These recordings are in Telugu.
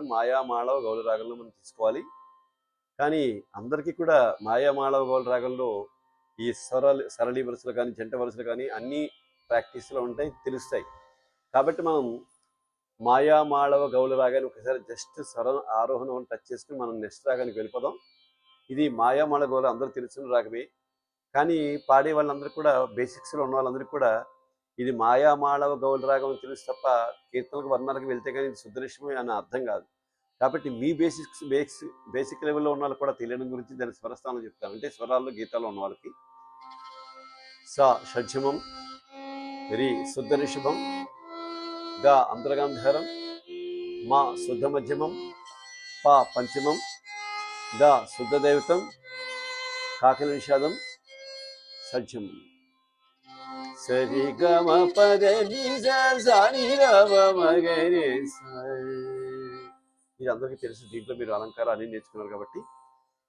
మాయా మాయామాళవ గౌల రాగంలో మనం తీసుకోవాలి. కానీ అందరికీ కూడా మాయామాళవ గౌల రాగంలో ఈ సరళి సరళి వరుసలు కానీ జంట వరుసలు కానీ అన్ని ప్రాక్టీస్లో ఉంటాయి తెలుస్తాయి. కాబట్టి మనం మాయామాళవ గౌల రాగాన్ని ఒకసారి జస్ట్ స్వర ఆరోహణం టచ్ చేసుకుని మనం నెక్స్ట్ రాగానికి వెళ్ళిపోదాం. ఇది మాయామాళ గౌల అందరూ తెలిసిన రాగమే. కానీ పాడే వాళ్ళందరూ కూడా బేసిక్స్లో ఉన్న వాళ్ళందరికీ కూడా ఇది మాయామాళవ గౌల రాగం తెలుసు తప్ప కీర్తనలకు వర్ణాలకు వెళ్తే కానీ ఇది శుద్ధనిష్టమే అని అర్థం కాదు. కాబట్టి మీ బేసిక్స్ బేసిక్ బేసిక్ లెవెల్లో ఉన్న వాళ్ళకి కూడా తెలియడం గురించి దాని స్వరస్థానం చెప్తాను. అంటే స్వరాల్లో గీతాల్లో ఉన్న వాళ్ళకి. స షడ్జమం రి శుద్ధ నిషుభం గా అంతర్గాంధారం మా శుద్ధ మధ్యమం ప పంచమం ద శుద్ధ దైవతం కాకిల నిషాదం సజ్జమం సరి గమ పద సాని రవ ఇది అందరికీ తెలుసు దీంట్లో మీరు అలంకారం అన్ని నేర్చుకున్నారు కాబట్టి.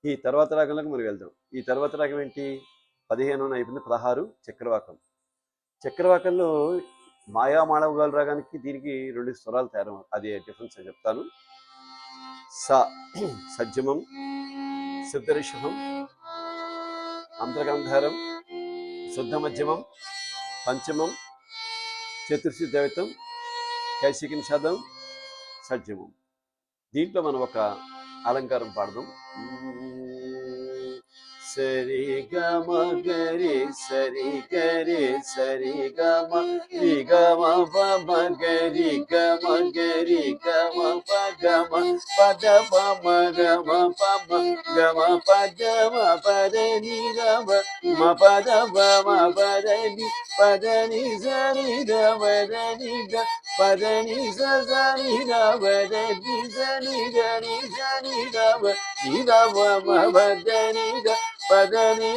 ఈ తర్వాత రాగంలోకి మనం వెళ్దాం. ఈ తర్వాత రాగం ఏంటి? పదిహేను అయిపోయింది పదహారు చక్రవాకం. చక్రవాకంలో మాయా మాళవగాల రాగానికి దీనికి రెండు స్వరాలు తయారు అది డిఫరెన్స్ అని చెప్తాను. స సజ్జమం సిద్ధరిషభం అంతర్గంధారం శుద్ధ మధ్యమం పంచమం చతుర్థి దైవతం కైశిక నిషాదం సజ్జమం దీంట్లో మనం ఒక అలంకారం పాడదాం సరి గమ గరి సరి గరి సరి గమ రి గమ పమ గరి గమ గరి గమ ప గమ పద పమ గమ పమ గమ పద మ పద ని గమ మ పద పమ పద ని పద ని సరి గమ ద ని గ పద ని స సరి గమ ద ని సరి గ ని సరి గమ ని గమ మ పద ని గ పద ని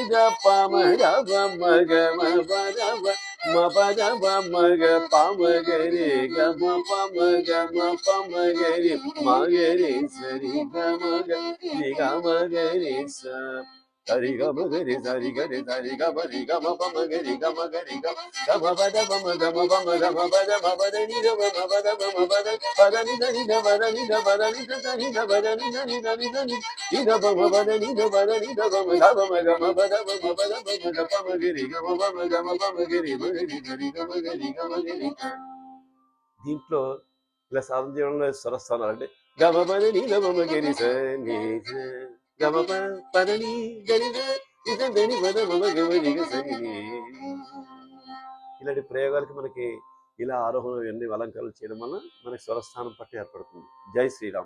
గరి గమ గరి సరి గరి సరి గ రి గమ పమ గరి గమ గరి గమ గమ పద పమ గమ పమ గమ పద పమ పద ని గమ మ పద పమ పద పద ని ద ని ద పద ని ద పద ని ద ని ద పద ని ద ని ద ని ద ని ని ద పమ పద ని ద పద ని ద గమ గమ గ పద పమ పద పమ గమ పమ గరి గమ పమ గమ పమ గరి ప గరి గమ గరి గమ గరి దీంట్లో ఇలా సాధన చేయడంలో స్వరస్థానాలు అంటే గమ పద ని గమ గరి గ స ని గమ ప పద ని ఇలాంటి ప్రయోగాలకి మనకి ఇలా ఆరోహణ ఇవన్నీ అలంకారాలు చేయడం వల్ల మనకి స్వరస్థానం పట్టి ఏర్పడుతుంది. జై శ్రీరామ్.